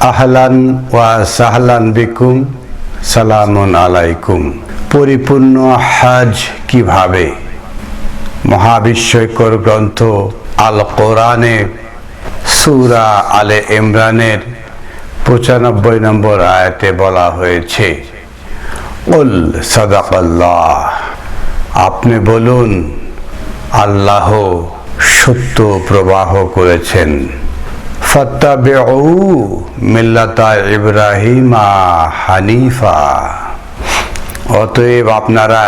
আহলান ওয়া সাহলান বিকুম, সালামুন আলাইকুম। পরিপূর্ণ হাজ কীভাবে? মহাবিশ্বকর গ্রন্থ আল কোরআনে সুরা আলে ইমরানের পঁচানব্বই নম্বর আয়াতে বলা হয়েছে, উল সাদাকাল্লাহ। আপনি বলুন, আল্লাহ সত্য প্রবাহ করেছেন। ফত্তাবেউ মিল্লাতা ইব্রাহিমা হানিফা। অতএব আপনারা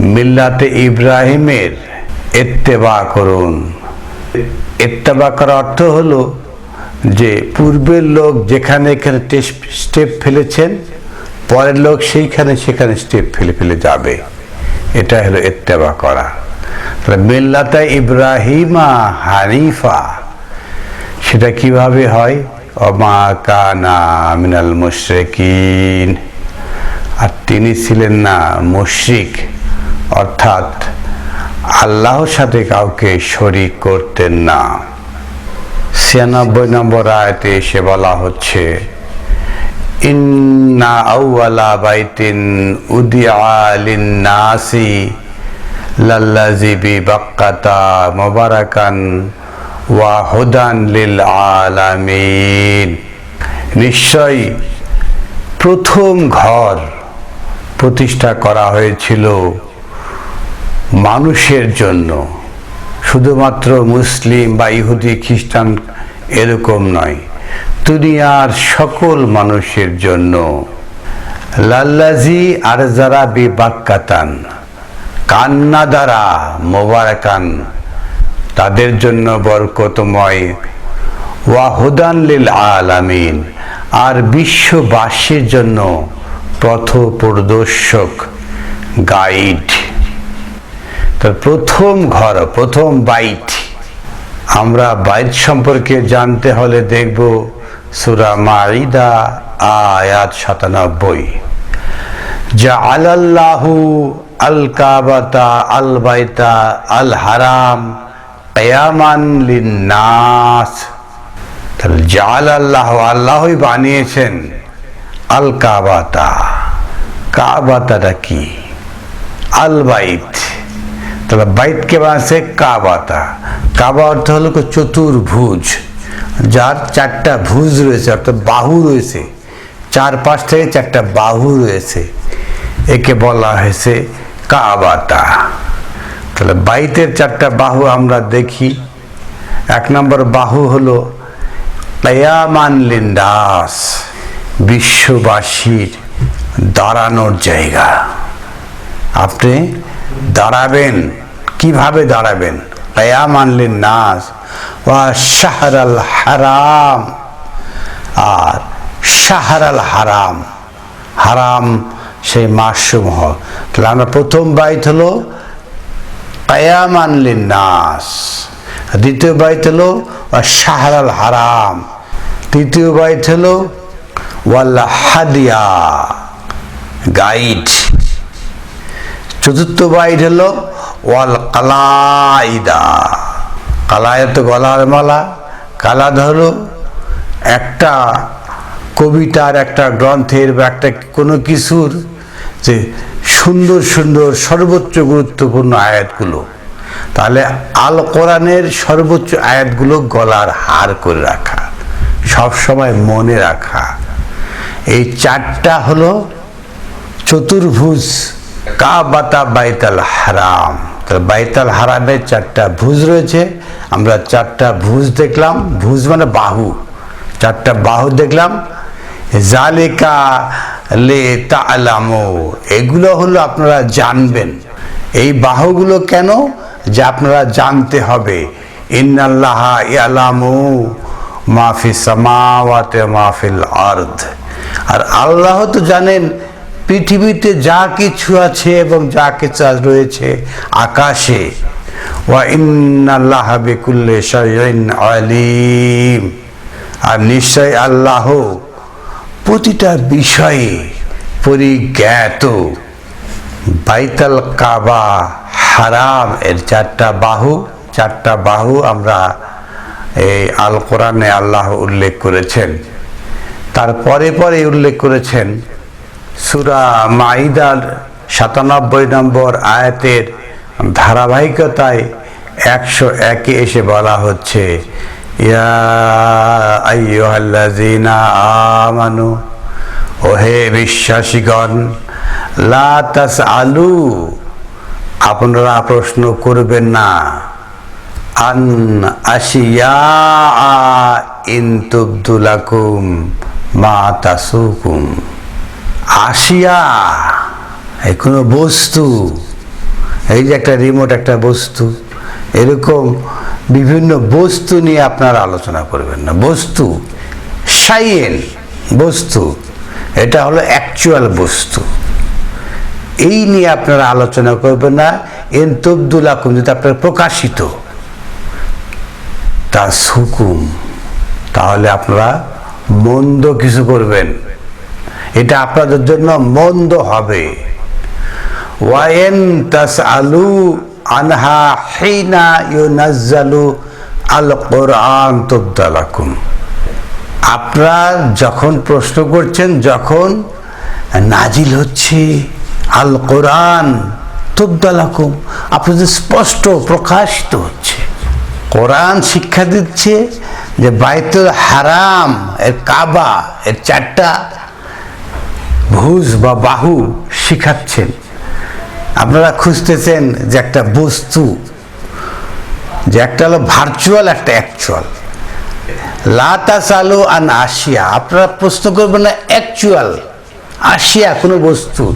মিল্লাতে ইব্রাহিমের এত্তেবা করুন। এত্তেবা করার অর্থ হলো যে পূর্বের লোক যেখানে এখানে স্টেপ ফেলেছেন, পরের লোক সেইখানে সেখানে স্টেপ ফেলে ফেলে যাবে। এটা হলো এত্তেবা করা। তাহলে মিল্লাতা ইব্রাহিমা হানিফা। সেটা কীভাবে হয়? অমা কানা মিনাল মুশরিকিন। আর তিনি ছিলেন না মুশরিক, অর্থাৎ আল্লাহর সাথে কাউকে শরিক করতেন না। ছিয়ানব্বই নম্বর আয়তে এসে বলা হচ্ছে, ইন্না আউওয়ালা বাইতিন উদিয়া লিন্নাসি লাল্লাজি বি বাক্কাতা মুবারাকান ওয়া হুদান লিল আলামিন। নিশ্চয়ই প্রথম ঘর প্রতিষ্ঠা করা হয়েছিল মানুষের জন্য। শুধুমাত্র মুসলিম বা ইহুদি, খ্রিস্টান এরকম নয়, দুনিয়ার সকল মানুষের জন্য। লাল্লাজি আর যারা বিবাক্কাতান কান্না দ্বারা মোবারকান তাদের জন্য বরকতময়। ওয়াহুদান লিল আলামিন। আর বিশ্ববাসীর জন্য পথ প্রদর্শক গাইড। তার প্রথম ঘর, প্রথম বাইট। আমরা বাইট সম্পর্কে জানতে হলে দেখব সুরা মাইদা আয়াত সাতানব্বই। যা আলাল্লাহু আল কাবাতা, আল বাইতা, আল হারাম। কয়ামান লিন্নাস তাহলে জাল আল্লাহ, আল্লাহই বানিয়েছেন। আল কাবাতা। কাবাতাটা কি? আল বাইত। তাহলে বাইতকে বানাচ্ছে? কাবাতা। কাবা অর্থ হলো চতুর্ভুজ। যার চারটা ভুজ রয়েছে, অর্থাৎ বাহু রয়েছে। চার পাশ থেকে চারটা বাহু রয়েছে। একে বলা হয়েছে কাবাতা। তাহলে বাইতের চারটা বাহু আমরা দেখি। এক নম্বর বাহু হলো কয়ামান লিন্দাস বিশ্ববাসীর দাঁড়ানোর জায়গা। আপনি দাঁড়াবেন, কীভাবে দাঁড়াবেন? কয়ামান লিন্নাস, ওয়া শাহরাল হারাম, আর শাহরাল হারাম। হারাম সেই মাসসমূহ তাহলে আমরা প্রথম বাইত হলো কয়ামান লিন্নাস দ্বিতীয় বাইত হলো শাহরাল হারাম। তৃতীয় বাইত হলো ওয়াল্লা হাদিয়া। গাইড। চতুর্থ বাইট হলো, ওয়াল কালাইদা। কালায় তো গলার মালা। কালাদ হলো একটা কবিতার, একটা গ্রন্থের বা একটা কোনো কিছুর যে সুন্দর সুন্দর, সর্বোচ্চ গুরুত্বপূর্ণ আয়াতগুলো। তাহলে আল কোরআনের সর্বোচ্চ আয়াতগুলো গলার হার করে রাখা সব সময় মনে রাখা। এই চারটা হলো চতুর্ভুজ, কাবাতা বাইতাল হারাম। তাহলে বাইতাল হারামের চারটা ভুজ রয়েছে, আমরা চারটা ভুজ দেখলাম। ভুজ মানে বাহু, চারটা বাহু দেখলাম। জালেকা লে তালামো এগুলো হলো আপনারা জানবেন। এই বাহুগুলো কেন? যে আপনারা জানতে হবে। ইন্নাল্লাহ ইয়ালামু মাফি সামাওয়াতে মাহফিল আর্দ। আর আল্লাহ তো জানেন, পৃথিবীতে যা কিছু আছে এবং যা কিছু রয়েছে আকাশে। ওয়া ইন্নাল্লাহ বিকুল্লে শাইইন আলিম। আর নিশ্চয় আল্লাহ প্রতিটা বিষয়ে পরিজ্ঞাত। বাইতাল কাবা হারাম, এর চারটা বাহু চারটা বাহু আমরা এই আল কোরআনে আল্লাহ উল্লেখ করেছেন। তারপরে পরে উল্লেখ করেছেন সুরা মাইদার সাতানব্বই নম্বর আয়াতের ধারাবাহিকতায় একশো একে এসে বলা হচ্ছে ইয়া আমানু ওহে বিশ্বাসীগণ, লা তাসআলু, আপনারা প্রশ্ন করবেন না। আন আশিয়া ইন তুবদুলাকুম মা তাসুকুম। আসিয়া কোনো বস্তু, এই যে একটা রিমোট একটা বস্তু, এরকম বিভিন্ন বস্তু নিয়ে আপনারা আলোচনা করবেন না। বস্তু সাইয়েন বস্তু, এটা হলো অ্যাকচুয়াল বস্তু। এই নিয়ে আপনারা আলোচনা করবেন না। এন তবদুল আকুম, যদি আপনার প্রকাশিত, তার হুকুম তাহলে আপনারা মন্দ কিছু করবেন। এটা আপনাদের জন্য মন্দ হবে। ওয়াইন তাস আলু আনহা হিনা ইউনাজ্জালু আল কোরআন তুবদালাকুম। আপনারা যখন প্রশ্ন করছেন, যখন নাজিল হচ্ছে আল কোরআন তুবদালাকুম, আপনাদের স্পষ্ট প্রকাশিত হচ্ছে। কোরআন শিক্ষা দিচ্ছে যে বাইতুল হারাম, এর কাবা, এর চারটা ভুজ বা বাহু শিখাচ্ছেন। আপনারা খুঁজতেছেন যে একটা বস্তু, যে একটা হলো ভার্চুয়াল একটা অ্যাকচুয়াল লাতা চালু আন আসিয়া আপনারা প্রশ্ন করবেন না অ্যাকচুয়াল আসিয়া কোনো বস্তুর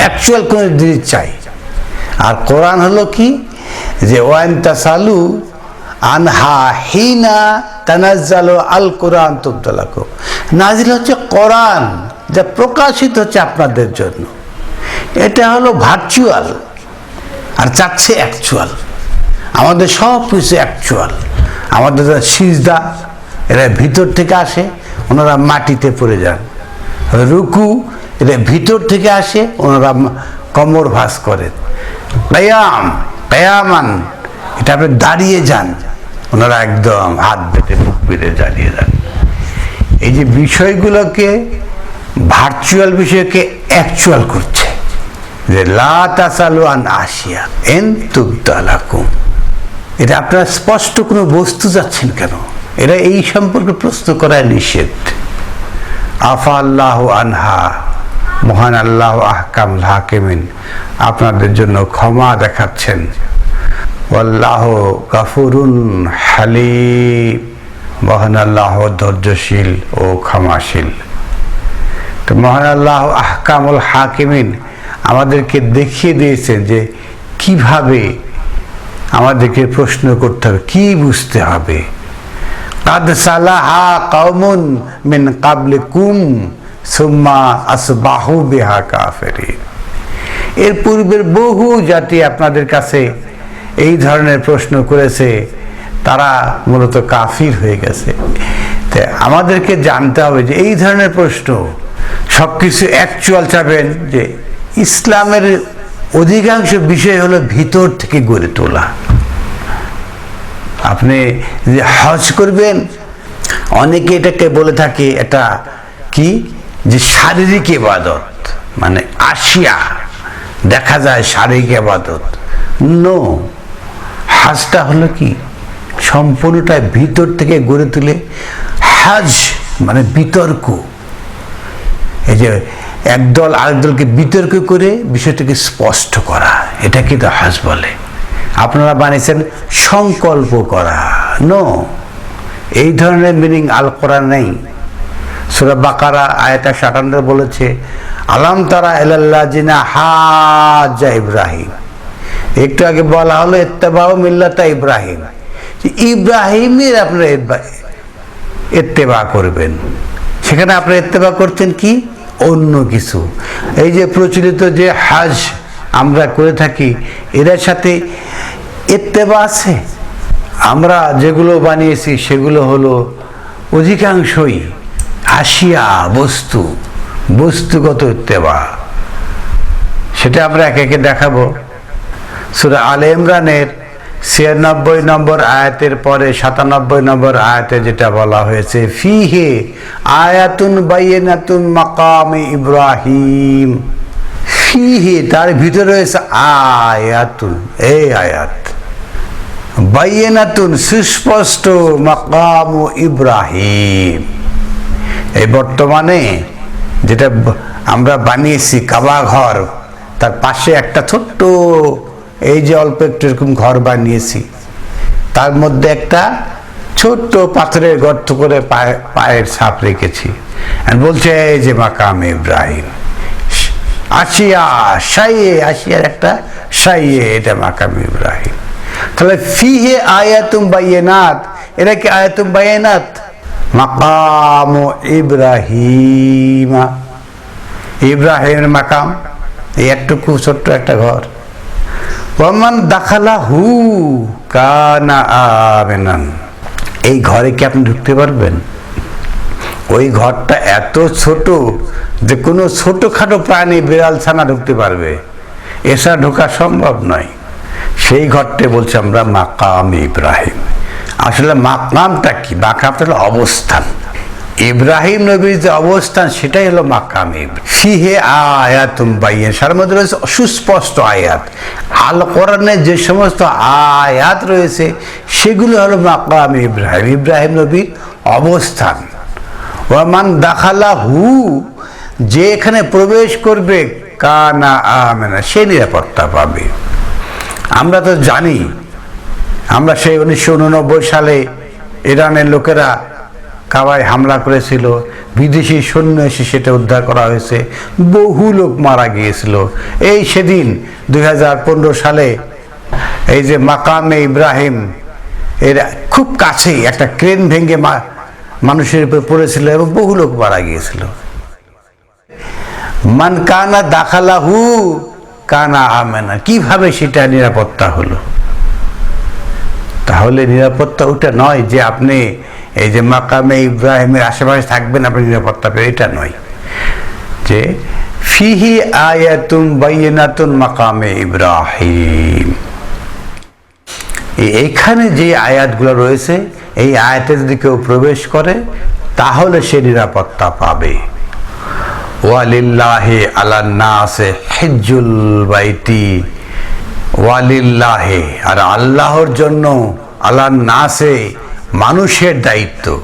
অ্যাকচুয়াল কোনো জিনিস চাই আর কোরআন হলো কি? যে ওয়ান তাসালু আনহা হিনা তানাজ্জালু আল কোরআন তুবদালাকু নাজিল হচ্ছে কোরআন, যা প্রকাশিত হচ্ছে আপনাদের জন্য। এটা হলো ভার্চুয়াল আর চাচ্ছে অ্যাকচুয়াল আমাদের সব কিছু অ্যাকচুয়াল আমাদের সিজদা, এরা ভিতর থেকে আসে, ওনারা মাটিতে পড়ে যান। রুকু, এরা ভিতর থেকে আসে, ওনারা কমর ভাস করেন। ব্যায়াম, ব্যায়ামান, এটা আপনি দাঁড়িয়ে যান। ওনারা একদম হাত বেঁধে বুক বেঁধে দাঁড়িয়ে যান এই যে বিষয়গুলোকে ভার্চুয়াল বিষয়কে অ্যাকচুয়াল করছে। যে লা তাসালু আন আসিয়া এন তুবতালাকুম এটা আপনারা স্পষ্ট কোনো বস্তু যাচ্ছেন কেন? এরা এই সম্পর্কে প্রশ্ন করায় নিষেধ। আফা আল্লাহ আনহা, মহান আল্লাহ আহকাম হাকিমিন, আপনাদের জন্য ক্ষমা দেখাচ্ছেন। আল্লাহ গাফুরুন হালিম, মহান আল্লাহ ধৈর্যশীল ও ক্ষমাশীল। তো মহান আল্লাহ আহকামুল হাকিমিন আমাদেরকে দেখিয়ে দিয়েছেন যে কীভাবে আমাদেরকে প্রশ্ন করতে হবে, কি বুঝতে হবে? কাদ সালাহা কওমুন মিন কাবলিকুম সুম্মা আসবাহু বিহা কাফিরিন। এর পূর্বের বহু জাতি আপনাদের কাছে এই ধরনের প্রশ্ন করেছে, তারা মূলত কাফির হয়ে গেছে। তো আমাদেরকে জানতে হবে যে এই ধরনের প্রশ্ন সব কিছু অ্যাকচুয়াল চাবেন যে ইসলামের অধিকাংশ বিষয় হলো ভিতর থেকে গড়ে তোলা। আপনি যে হজ করবেন, অনেকে এটাকে বলে থাকে এটা কি? যে শারীরিক এবাদত মানে আসিয়া, দেখা যায় শারীরিক এবাদত নো হাজটা হলো কি? সম্পূর্ণটা ভিতর থেকে গড়ে তুলে। হাজ মানে বিতর্ক। এই যে একদল আরেকদলকে বিতর্ক করে বিষয়টাকে স্পষ্ট করা। এটা কিন্তু হাজ বলে। আপনারা বানিয়েছেন সংকল্প করা। নো এই ধরনের মিনিং আল করা নেই। সুরা বাকারা আয়তা সাটান্ন বলেছে, আলাম তারা এলাল্লাহ জিনা হাজা ইব্রাহিম। একটু আগে বলা হলো এত্তেবাও মিল্লাতা ইব্রাহিম। ইব্রাহিমের আপনারা এত্তেবা করবেন। সেখানে আপনারা এত্তেবা করছেন কি? অন্য কিছু। এই যে প্রচলিত যে হাজ আমরা করে থাকি, এদের সাথে এত্তেবা আছে? আমরা যেগুলো বানিয়েছি, সেগুলো হলো অধিকাংশই আসিয়া বস্তু, বস্তুগত ইত্তেবা। সেটা আমরা একে একে দেখাবো। সুরা আলে ইমরানের ছিয়ানব্বই নম্বর আয়াতের পরে সাতানব্বই নম্বর আয়াতে যেটা বলা হয়েছে, ফিহে আয়াতুন বাইনাতুন মাকামে ইব্রাহিম। ফিহে, তার ভিতরে রয়েছে আয়াতুন, এই আয়াত। বাইনাতুন, সুস্পষ্ট মাকাম ইব্রাহিম। এই বর্তমানে যেটা আমরা বানিয়েছি কাবা ঘর, তার পাশে একটা ছোট্ট এই যে অল্প একটু এরকম ঘর বানিয়েছি, তার মধ্যে একটা ছোট্ট পাথরের গর্ত করে পায়ে, পায়ের ছাপ রেখেছি। বলছে, এই যে মাকাম ইব্রাহিম, আসিয়া সাইয়ে আসিয়ার একটা সাইয়ে এটা মাকাম ইব্রাহিম। তাহলে ফিহে আয়াতুম বাইনাত এটা কি আয়াতুম বাইনাত মাকাম ইব্রাহিমা। ইব্রাহিমের মাকাম, এই একটুকু ছোট্ট একটা ঘর। ওমান দাখালা হু কানা আমেনান। এই ঘরে কি আপনি ঢুকতে পারবেন? ওই ঘরটা এত ছোট যে কোনো ছোটখাটো প্রাণী বিড়াল ছানা ঢুকতে পারবে। এসা ঢোকা সম্ভব নয়। সেই ঘরটা বলছে আমরা মাকাম ইব্রাহিম। আসলে মাকামটা কি? মাকামটা হলো অবস্থান। ইব্রাহিম নবীর যে অবস্থান, সেটাই হলো মাকাম ইব্রাহিম ফিহে আয়াতুম বাইয়েন সার মধ্যে রয়েছে সুস্পষ্ট আয়াত। আল কোরআনে যে সমস্ত আয়াত রয়েছে, সেগুলো হলো মাকাম ইব্রাহিম ইব্রাহিম নবীর অবস্থান। ওয়ামান দাখালা হু যে এখানে প্রবেশ করবে, কানা আমেনা, সে নিরাপত্তা পাবে। আমরা তো জানি, আমরা সেই উনিশশো উননব্বই সালে ইরানের লোকেরা কাবায় হামলা করেছিল, বিদেশি সৈন্য এসে সেটা উদ্ধার করা হয়েছে, বহু লোক মারা গিয়েছিল। এই সেদিন দুই হাজার পনেরো সালে এই যে মাকামে ইব্রাহিম, এর খুব কাছেই একটা ক্রেন ভেঙে মানুষের উপর পড়েছিল এবং বহু লোক মারা গিয়েছিল। মান কানা দাখালাহু কানা আমেনা, কীভাবে সেটা নিরাপত্তা হলো? তাহলে নিরাপত্তা ওটা নয় যে আপনি এই যে মাকামে ইব্রাহিমের আশেপাশে থাকবেন আপনি নিরাপত্তা পেয়ে এটা নয়। যে ফিহি আয়াতুন বাইনাতুন মাকামে ইব্রাহিম। এইখানে যে আয়াতগুলো রয়েছে, এই আয়াতে যদি কেউ প্রবেশ করে, তাহলে সে নিরাপত্তা পাবে। ওয়ালিল্লাহে আলান্নাসে হেজ্জুল বাইতি। ওয়ালিল্লাহে। আর আল্লাহর জন্য আল্লাহ নাসে মানুষের দায়িত্ব।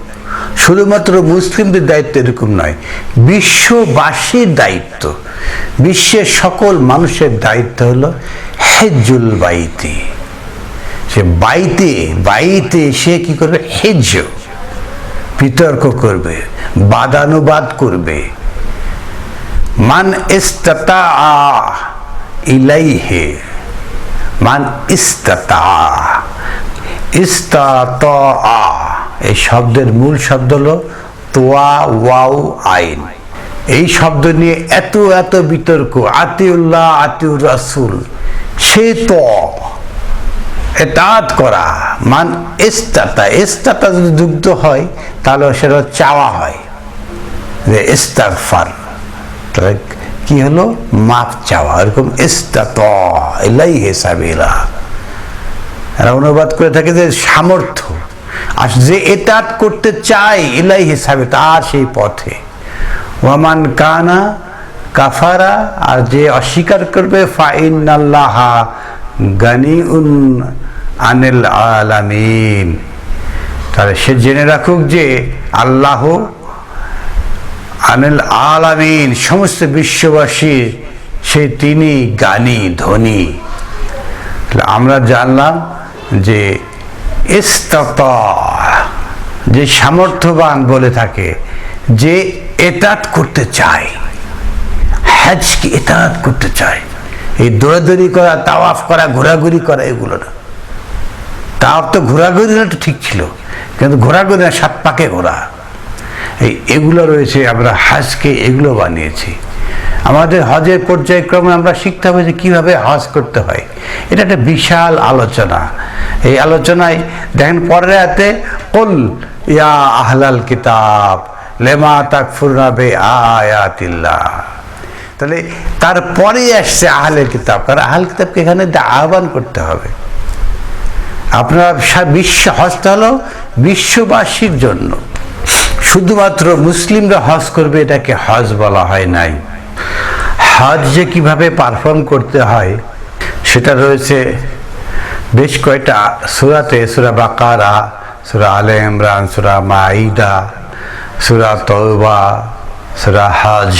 শুধুমাত্র মুসলিমদের দায়িত্ব এরকম নয়, বিশ্ববাসীর দায়িত্ব। বিশ্বের সকল মানুষের দায়িত্ব হলো হেজ্জুল বাইতে। সে বাইতে বাইতে সে কি করবে? হেজ্জ। বিতর্ক করবে, বাদানুবাদ করবে। মান ইস্তাতা ইলাইহে। মান ইস্তাতা। ইস্তাতা এই শব্দের মূল শব্দ হলো তোয়া, ওয়াও, আইন। এই শব্দ নিয়ে এত এত বিতর্ক, আতিউল্লাহ আতিউর রাসুল সে তো এতাত করা, মান ইস্তাতা। ইস্তাতা যদি যুক্ত হয়, তাহলে সেটা চাওয়া হয়। যে ইস্তাগফার। তাহলে কি হলো? মাপ চাওয়া এরকম এলাই হেসাবিলা এরা অনুবাদ করে থাকে যে সামর্থ্য। আর যে এতাত করতে চায় এলাই হিসাবে তার সেই পথে। ওয়ামান কানা কাফারা, আর যে অস্বীকার করবে ফাইন আল্লাহ গানি উন আনিল আলামিন। তাহলে সে জেনে রাখুক যে আল্লাহ আনিল আলামিন, সমস্ত বিশ্ববাসী, সে তিনি গানি ধনী। আমরা জানলাম যে ইস্তাতা, যে সামর্থ্যবান বলে থাকে, যে এতাত করতে চায় হ্যাজকে এতাত করতে চায়। এই দৌড়াদৌড়ি করা, তাওয়াফ করা, ঘোরাঘুরি করা, এগুলো না। তাওয়াফ তো ঘোরাঘুরি না তো ঠিক ছিল, কিন্তু ঘোরাঘুরি না সাত পাকে ঘোরা। এই এগুলো রয়েছে, আমরা হাজকে এগুলো বানিয়েছি। আমাদের হজের পর্যায়ক্রমে আমরা শিখতে হবে যে কীভাবে হজ করতে হয়। এটা একটা বিশাল আলোচনা। এই আলোচনায় দেখেন, পরের হাতে কল ইয়া আহলাল কিতাব, লেমা তাকফুরনা বে আয়াতিল্লাহ তাহলে তারপরেই আসছে আহলের কিতাব। কারণ আহল কিতাবকে এখানে আহ্বান করতে হবে। আপনারা বিশ্ব হজটা হলো বিশ্ববাসীর জন্য। শুধুমাত্র মুসলিমরা হজ করবে, এটাকে হজ বলা হয় নাই। হজ যে কীভাবে পারফর্ম করতে হয়, সেটা রয়েছে বেশ কয়েকটা সুরাতে, সুরা বাকারা, সুরা আলে ইমরান, সুরা মাইদা সুরা তওবা, সুরা হজ,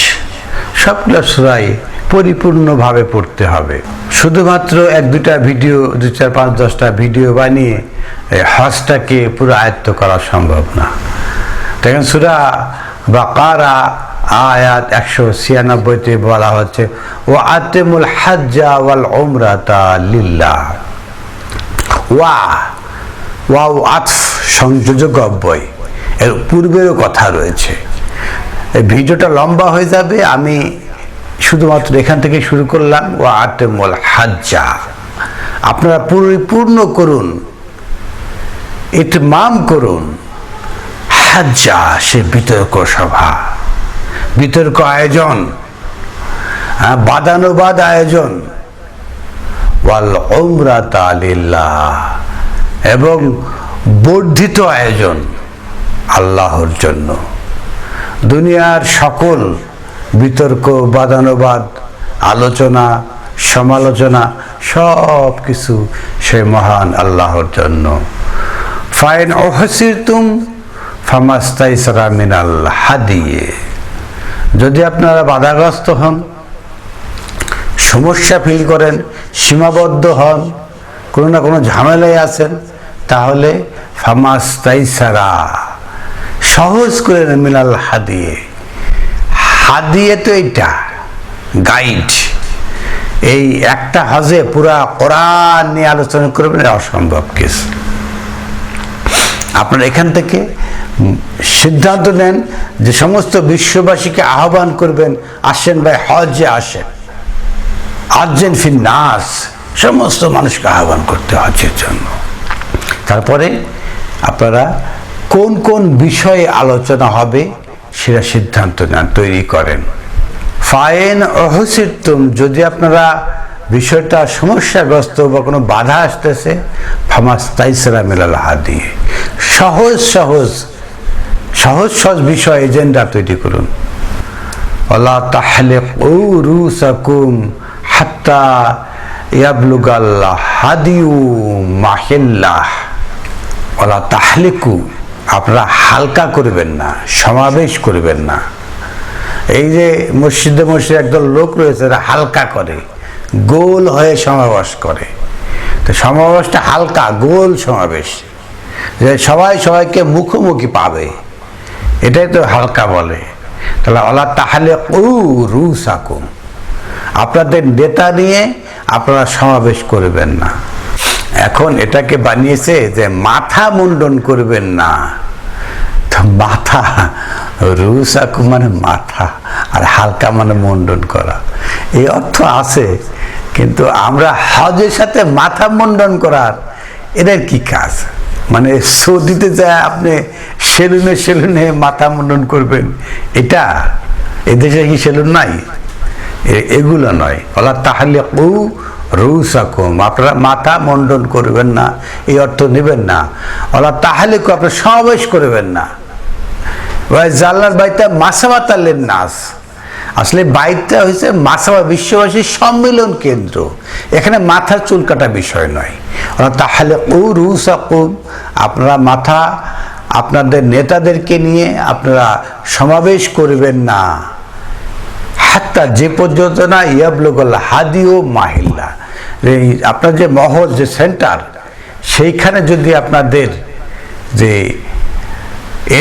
সবগুলো সুরাই পরিপূর্ণভাবে পড়তে হবে। শুধুমাত্র এক দুটা ভিডিও দু চার, পাঁচ, দশটা ভিডিও বানিয়ে হজটাকে পুরো আয়ত্ত করা সম্ভব না। দেখেন সুরা বাকারা আয়াত একশো ছিয়ানব্বইতে বলা হচ্ছে ও আতেমুল হাজ্জা ওয়াল ওমরাতা লিল্লাহ। ওয়া, ওয়াও আতফ সংযোজক অব্যয় এর পূর্বেরও কথা রয়েছে। এই ভিডিওটা লম্বা হয়ে যাবে, আমি শুধুমাত্র এখান থেকে শুরু করলাম ও আতেমুল হাজ্জা। আপনারা পরিপূর্ণ করুন, ইতমাম করুন। হাজ্জা সে বিতর্ক সভা। বিতর্ক আয়োজন হ্যাঁ, বাদানুবাদ আয়োজন। ওয়াল ওমরাতা লিল্লাহ। এবং বর্ধিত আয়োজন আল্লাহর জন্য। দুনিয়ার সকল বিতর্ক বাদানুবাদ আলোচনা সমালোচনা সব কিছু সে মহান আল্লাহর জন্য। ফাইন ওহসির তুম মিনাল হাদিয়ে। যদি আপনারা বাধাগ্রস্ত হন, সমস্যা ফিল করেন, সীমাবদ্ধ হন, কোনো না কোনো ঝামেলায় আছেন, তাহলে ফামাস্তাইসারা। সহজ করে মিনাল হাদিয়ে। হাদিয়ে তো এইটা, গাইড। এই একটা হজে পুরা কোরআন নিয়ে আলোচনা করবেন অসম্ভব কিছু। আপনার এখান থেকে সিদ্ধান্ত নেন যে সমস্ত বিশ্ববাসীকে আহ্বান করবেন, আসেন ভাই হজে আসেন। আর্জেন ফিন নাস, সমস্ত মানুষকে আহ্বান করতে হজের জন্য। তারপরে আপনারা কোন কোন বিষয়ে আলোচনা হবে সেটা সিদ্ধান্ত নেন, তৈরি করেন। ফাইন অহসিতুম যদি আপনারা বিষয়টা সমস্যাগ্রস্ত বা কোনো বাধা আসতেছে, ফামাস তাইসরা মিলাল হাদি। সহজ সহজ সহজ সহজ বিষয় এজেন্ডা তৈরি করুন। ওলা তাহলে রুসাকুম হাত্তা ইয়াবলুগাল্লাহ হাদিউ মাহিল্লাহ। ওলা তাহলিকু, আপনারা হালকা করবেন না, সমাবেশ করবেন না। এই যে মসজিদে মসজিদে একদল লোক রয়েছে, এরা হালকা করে, গোল হয়ে সমাবেশ করে। তো সমাবেশটা হালকা, গোল সমাবেশ। যে সবাই সবাইকে মুখোমুখি পাবে। এটাই তো হালকা বলে। তাহলে আল্লাহ তাহলে ও রুস আকুম আপনাদের নেতা নিয়ে আপনারা সমাবেশ করবেন না। এখন এটাকে বানিয়েছে যে মাথা মুন্ডন করবেন না। মাথা রুসাকু মানে মাথা, আর হালকা মানে মুন্ডন করা। এই অর্থ আছে, কিন্তু আমরা হজের সাথে মাথা মুন্ডন করার এটার কি কাজ? মানে সৌদিতে যায় আপনি সেলুনে সেলুনে মাথা মুন্ডন করবেন। এটা এদেশে কি সেলুন নাই? এগুলো নয়। ওলা তাহলে ও রৌসাকুম। আপনারা মাথা মণ্ডন করবেন না, এই অর্থ নেবেন না। ওলা তাহলে আপনারা সমাবেশ করবেন না। জাল্লার বাইটা মাসাবাতালের নাস। আসলে বাইকটা হয়েছে মাসাবা বিশ্ববাসীর সম্মেলন কেন্দ্র। এখানে মাথা চুল কাটা বিষয় নয়। তাহলে ও রুসাকুম আপনারা মাথা আপনাদের নেতাদেরকে নিয়ে আপনারা সমাবেশ করবেন না। হাত্তা যে পর্যন্ত না হাদি ও মাহিল্লা। আপনার যে মহল, যে সেন্টার, সেইখানে যদি আপনাদের যে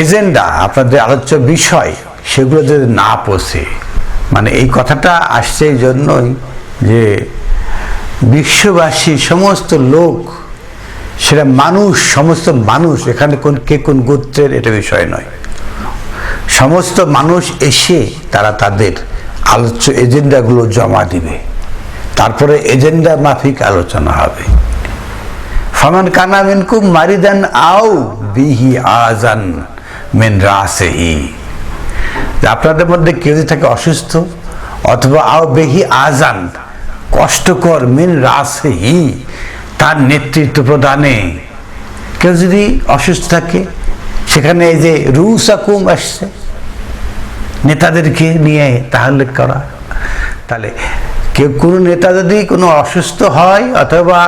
এজেন্ডা, আপনাদের আলোচ্য বিষয়, সেগুলো যদি না পৌঁছে মানে এই কথাটা আসছে এই জন্যই যে বিশ্ববাসী, সমস্ত লোক, সেটা মানুষ, সমস্ত মানুষ, এখানে কোন, কে কোন গোত্রের, এটা বিষয় নয়। সমস্ত মানুষ এসে তারা তাদের আলোচ্য এজেন্ডাগুলো জমা দিবে। তারপরে এজেন্ডা মাফিক আলোচনা হবে। ফামান কানা মিনকুম মারিদান আও বিহি আজান মিন রাসেহি। আপনাদের মধ্যে কেউ যদি থাকে অসুস্থ অথবা আও বেহি আজান কষ্টকর মিন রাসেহি, তার নেতৃত্ব প্রদানে কেউ যদি অসুস্থ থাকে, সেখানে এই যে রুসাকুম আসছে, নেতাদেরকে নিয়ে তাহলে করা। তাহলে কেউ কোনো নেতা যদি কোনো অসুস্থ হয় অথবা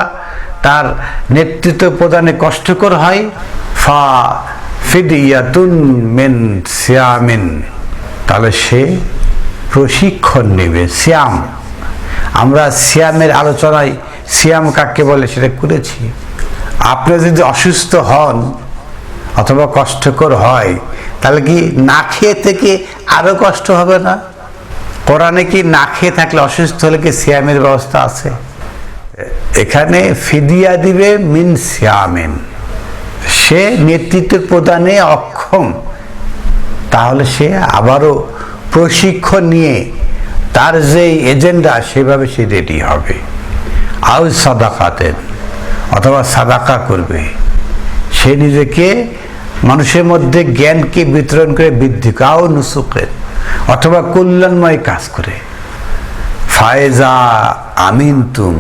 তার নেতৃত্ব প্রদানে কষ্টকর হয়, ফা ফিদিয়াতুন মেন সিয়ামিন। তাহলে সে প্রশিক্ষণ নেবে শ্যাম আমরা সিয়ামের আলোচনায় সিয়াম কাকে বলে সেটা করেছি। আপনি যদি অসুস্থ হন অথবা কষ্টকর হয়, তাহলে কি না খেয়ে থেকে আরও কষ্ট হবে না? কোরআনে কি না খেয়ে থাকলে অসুস্থ হলে কি সিয়ামের ব্যবস্থা আছে? এখানে ফিদিয়া দিবে মিন সিয়ামেন। সে নেতৃত্ব প্রদানে অক্ষম। তাহলে সে আবারও প্রশিক্ষণ নিয়ে তার যে এজেন্ডা, সেভাবে সে রেডি হবে। আউ সাদাকাতেন, অথবা সাদাকা করবে। সে নিজেকে মানুষের মধ্যে জ্ঞানকে বিতরণ করে বৃদ্ধি কাও নুসুকের অথবা কল্যাণময় কাজ করে। ফায়জা আমিন তুম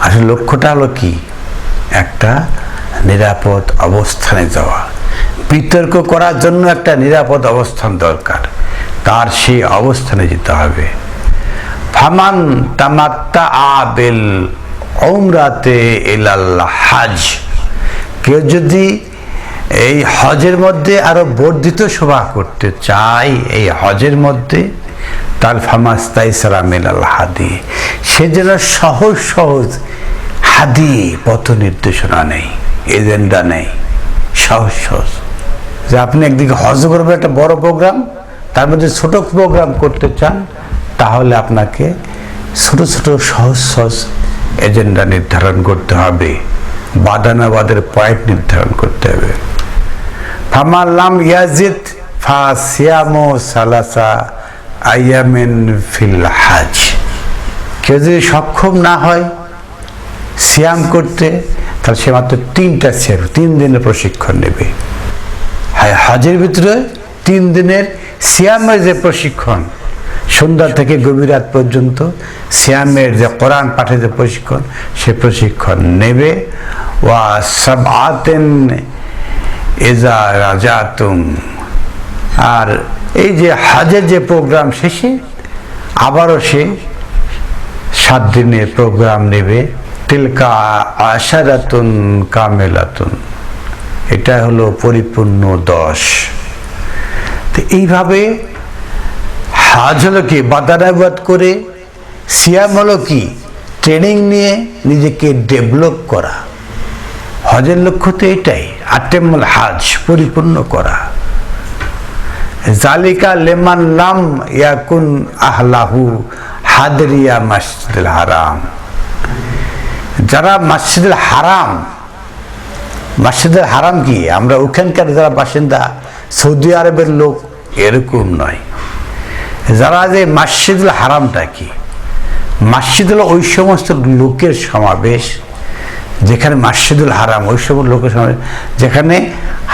আসলে লক্ষ্যটা হলো কি? একটা নিরাপদ অবস্থানে যাওয়া। বিতর্ক করার জন্য একটা নিরাপদ অবস্থান দরকার। তার সেই অবস্থানে যেতে হবে। ফামান তামাত্তা আবেল ওমরাতে হাজ। কেউ যদি এই হজের মধ্যে আরও বর্ধিত শোভা করতে চায়, এই হজের মধ্যে, তার ফামাস্তাই সালামিল আল হাদি। সে যেন সহজ সহজ হাদি পথ নির্দেশনা নেই, এজেন্ডা নেই। সহজ সহজ যে আপনি একদিকে হজ করবেন একটা বড় প্রোগ্রাম তার মধ্যে ছোট প্রোগ্রাম করতে চান, তাহলে আপনাকে ছোট ছোট, সহজ সহজ এজেন্ডা নির্ধারণ করতে হবে। বাদানাবাদের পয়েন্ট নির্ধারণ করতে হবে। ফামাল্লাম ইয়াজিদ ফা সিয়ামো সালাসা আইয়ামিন ফিল হাজ। কেউ যদি সক্ষম না হয় সিয়াম করতে, তাহলে সে মাত্র তিনটা সিয়াম তিন দিনের প্রশিক্ষণ নেবে। হজের ভিতরে তিন দিনের সিয়ামের যে প্রশিক্ষণ, সন্ধ্যা থেকে গভীর রাত পর্যন্ত সিয়ামের যে কোরআন পাঠের যে প্রশিক্ষণ, সে প্রশিক্ষণ নেবে। ওয়া সব আতেন এজা রাজাতুম। আর এই যে হাজের যে প্রোগ্রাম শেষে, আবারও সে সাত দিনের প্রোগ্রাম নেবে। তিলকা আশারাতুন কামেলাতুন। এটা হলো পরিপূর্ণ দশ। তো এইভাবে হাজ হলো কি? বাদানাবাদ করে, সিয়াম হলো কি? ট্রেনিং নিয়ে নিজেকে ডেভেলপ করা। হজের লক্ষ্য তো এটাই আটেমুল হাজ, পরিপূর্ণ করা। জালিকা লেমান লাম ইয়াকুন আহলাহু হাদরিয়া মসজিদুল হারাম। যারা মসজিদুল হারাম মসজিদুল হারাম কি? আমরা ওখানকার যারা বাসিন্দা, সৌদি আরবের লোক, এরকম নয়। যারা যে মসজিদুল হারামটা কি? মসজিদুল ওই সমস্ত লোকের সমাবেশ, যেখানে মাসজিদুল হারাম, ওই সব লোকের সমাবেশ, যেখানে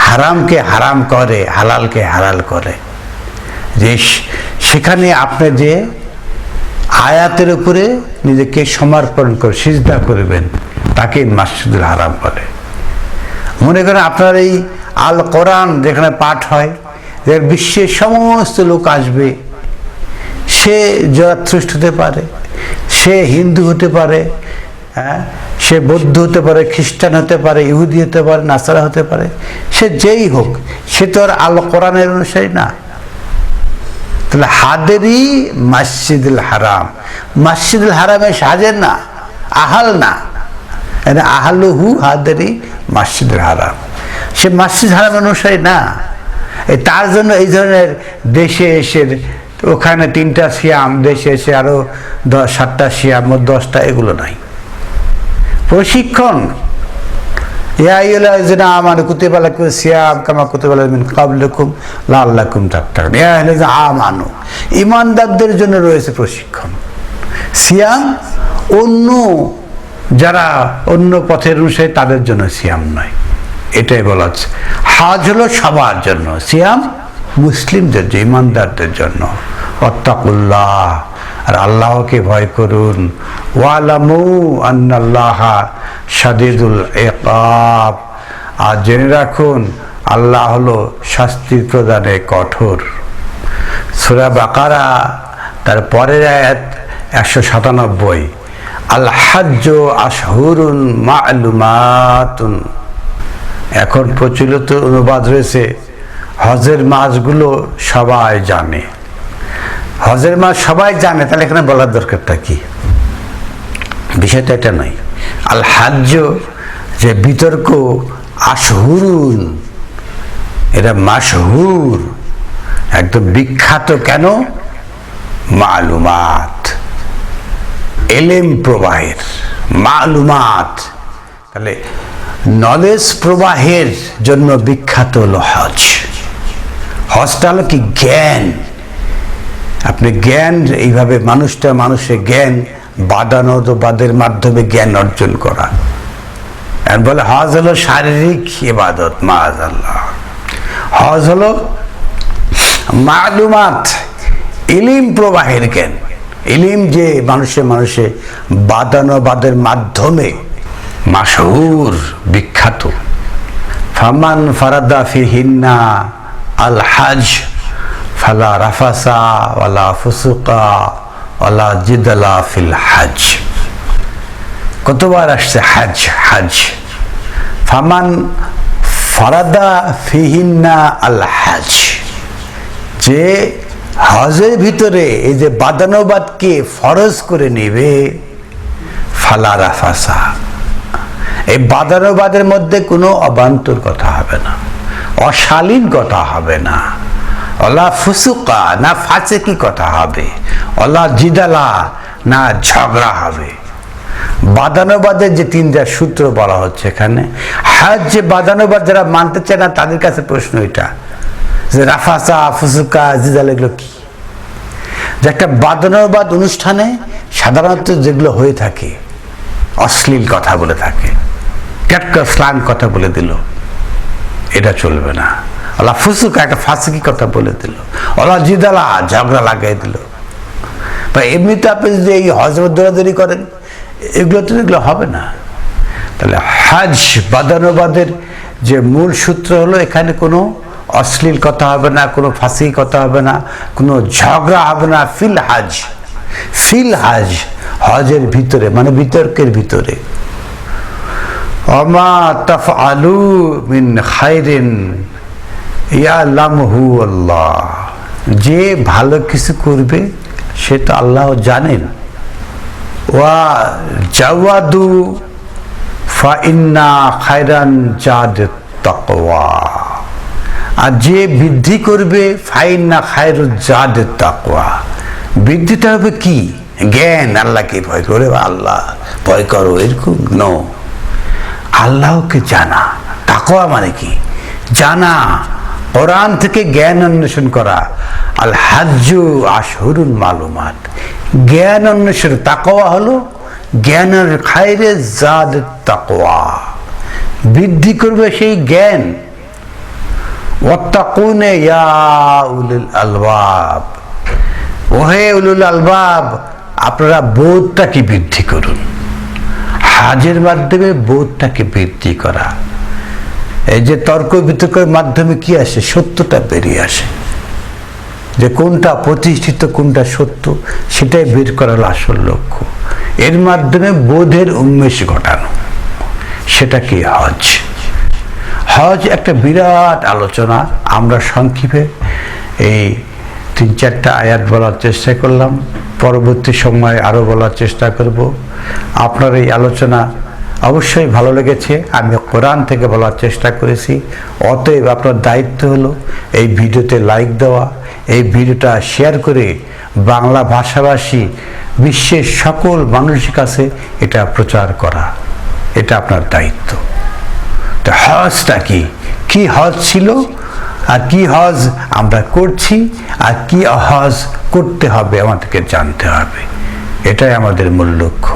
হারামকে হারাম করে, হালালকে হালাল করে। যে সেখানে আপনি যে আয়াতের উপরে নিজেকে সমর্পণ করে, সিজদা করবেন। তাকে মাসজিদুল হারাম বলে। মনে করেন আপনার এই আল কোরআন যেখানে পাঠ হয়, যে বিশ্বের সমস্ত লোক আসবে, সে জরাথ্রষ্ট হতে পারে, সে হিন্দু হতে পারে হ্যাঁ সে বৌদ্ধ হতে পারে, খ্রিস্টান হতে পারে, ইহুদি হতে পারে, নাসারা হতে পারে, সে যেই হোক, সে তো আর আল কোরআনের অনুসারী না। তাহলে হাদেরই মসজিদুল হারাম। মসজিদুল হারামে সাজের না, আহাল না। আহালুহু হাদেরই মসজিদুল হারাম। সে মসজিদ হারাম অনুসারী না। তার জন্য এই ধরনের দেশে এসে ওখানে তিনটা সিয়াম, দেশে এসে আরও দশ সাতটা সিয়াম দশটা, এগুলো নাই। প্রশিক্ষণ ইয়া আমানু ইমানদারদের জন্য রয়েছে প্রশিক্ষণ। সিয়াম অন্য, যারা অন্য পথের অনুসারে তাদের জন্য সিয়াম নয়। এটাই বলা হচ্ছে। হাজ হলো সবার জন্য। সিয়াম মুসলিমদের জন্য ইমানদারদের জন্য। অত্তাকুল্লাহ আর আল্লাহকে ভয় করুন। ওয়ালামু আন্নাল্লাহ সাদিদুল একাব আর জেনে রাখুন, আল্লাহ হলো শাস্তি প্রদানে কঠোর। সুরা বাকারা, তার পরের আয়াত একশো সাতানব্বই। আল হাজ্য আশহুরুন মালুমাতুন। এখন প্রচলিত অনুবাদ রয়েছে, হজের মাসগুলো সবাই জানে। হজের মাস সবাই জানে, তাহলে এখানে বলার দরকারটা কি? বিষয়টা এটা নয়। আল হাজ্য যে বিতর্ক, আশহুরুন, এটা মাসহুর একদম বিখ্যাত কেন? মালুমাত, এলেম প্রবাহের, মালুমাত। তাহলে নলেজ প্রবাহের জন্য বিখ্যাত হলো হজ। হজটা হলো কি? জ্ঞান। আপনি জ্ঞান, এইভাবে মানুষটা মানুষের জ্ঞান বাদানবাদের মাধ্যমে জ্ঞান অর্জন করা। আর বলে, হজ হলো শারীরিক ইবাদত মাজ আল্লাহ হজ হলো মালুমাত, ইলিম প্রবাহের জ্ঞান। ইলিম যে মানুষে মানুষে বাদানবাদের মাধ্যমে মাসহুর বিখ্যাত। ফামান ফারাদা ফিহিন্না আল হাজ ফালা রাফাসা ওয়ালা ফুসুকা ওয়ালা জিদালা ফিল হাজ কতবার আসছে হাজ হাজ? ফামান ফারাদা ফিহিন্না আল হাজ। যে হজের ভিতরে এই যে বাদানবাদকে ফরজ করে নেবে, ফালা রাফাসা। এই বাদানবাদের মধ্যে কোনো অবান্তর কথা হবে না, অশালীন কথা হবে না। অলা ফুসুকা, না ফাঁচে কি কথা হবে? অলা জিদালা, না ঝগড়া হবে? বাদানুবাদের যে তিনটা সূত্র বলা হচ্ছে এখানে, হাজ যে বাদানুবাদ যারা মানতে চায় না, তাদের কাছে প্রশ্ন এটা, যে রাফাসা, ফুসুকা, জিদাল এগুলো কি? যে একটা বাদানুবাদ অনুষ্ঠানে সাধারণত যেগুলো হয়ে থাকে, অশ্লীল কথা বলে থাকে ক্যাটকা স্লাং কথা বলে দিল, এটা চলবে না। আল্লাহ ফুসুকা, একটা ফাঁসিকি কথা বলে দিল। ওলা জিদালা, ঝগড়া লাগাই দিল। বা এমনিতে আপনি যদি এই হজরত দৌড়াদৌড়ি করেন, এগুলো তো এগুলো হবে না। তাহলে হাজ বাদানুবাদের যে মূল সূত্র হলো, এখানে কোনো অশ্লীল কথা হবে না, কোনো ফাঁসি কথা হবে না, কোনো ঝগড়া হবে না, ফিল হাজ। ফিল হাজ হজের ভিতরে মানে বিতর্কের ভিতরে। অমা তফ আলু মিন খাইরিন আল্লাহ। যে ভালো কিছু করবে সেটা আল্লাহ জানেন ওয়া জাওয়াদু ফাইন্না খায়রান জাদ তাকওয়া। আর যে বৃদ্ধি করবে ফাইন্না খায়রু জাদ তাকওয়া। বৃদ্ধিটা হবে কি? জ্ঞান, আল্লাহকে ভয় করে আল্লাহ ভয় করো, এরকম? নো আল্লাহকে জানা। তাকওয়া মানে কি? জানা। কোরআন থেকে জ্ঞান অন্বেষণ করা। আল হাজ্জু আশহুরুল মালুমাত। জ্ঞান অন্বেষণ তাকওয়া হলো জ্ঞানের খাইরে জাদ তাকওয়া। বৃদ্ধি করবে সেই জ্ঞান। ওয়াত্তাকুনে ইয়া উলুল আলবাব। ওহে উলুল আলবাব, আপনারা বোধটাকে বৃদ্ধি করুন। হাজের মাধ্যমে বোধটাকে বৃদ্ধি করা। এই যে তর্ক বিতর্কের মাধ্যমে কি আসে? সত্যটা বেরিয়ে আসে। যে কোনটা প্রতিষ্ঠিত, কোনটা সত্য, সেটাই বের করার আসল লক্ষ্য। এর মাধ্যমে বোধের উন্মেষ ঘটানো। সেটা কি হজ? হজ একটা বিরাট আলোচনা। আমরা সংক্ষেপে এই তিন চারটা আয়াত বলার চেষ্টা করলাম। পরবর্তী সময় আরও বলার চেষ্টা করব। আপনার এই আলোচনা অবশ্যই ভালো লেগেছে। আমি কোরআন থেকে বলার চেষ্টা করেছি। অতএব আপনার দায়িত্ব হলো এই ভিডিওতে লাইক দেওয়া, এই ভিডিওটা শেয়ার করে বাংলা ভাষাভাষী বিশ্বের সকল মানুষের কাছে এটা প্রচার করা। এটা আপনার দায়িত্ব। তো হজটা কি? কি হজ ছিল? আর কি হজ আমরা করছি? আর কি হজ করতে হবে আমাদেরকে জানতে হবে। এটাই আমাদের মূল লক্ষ্য।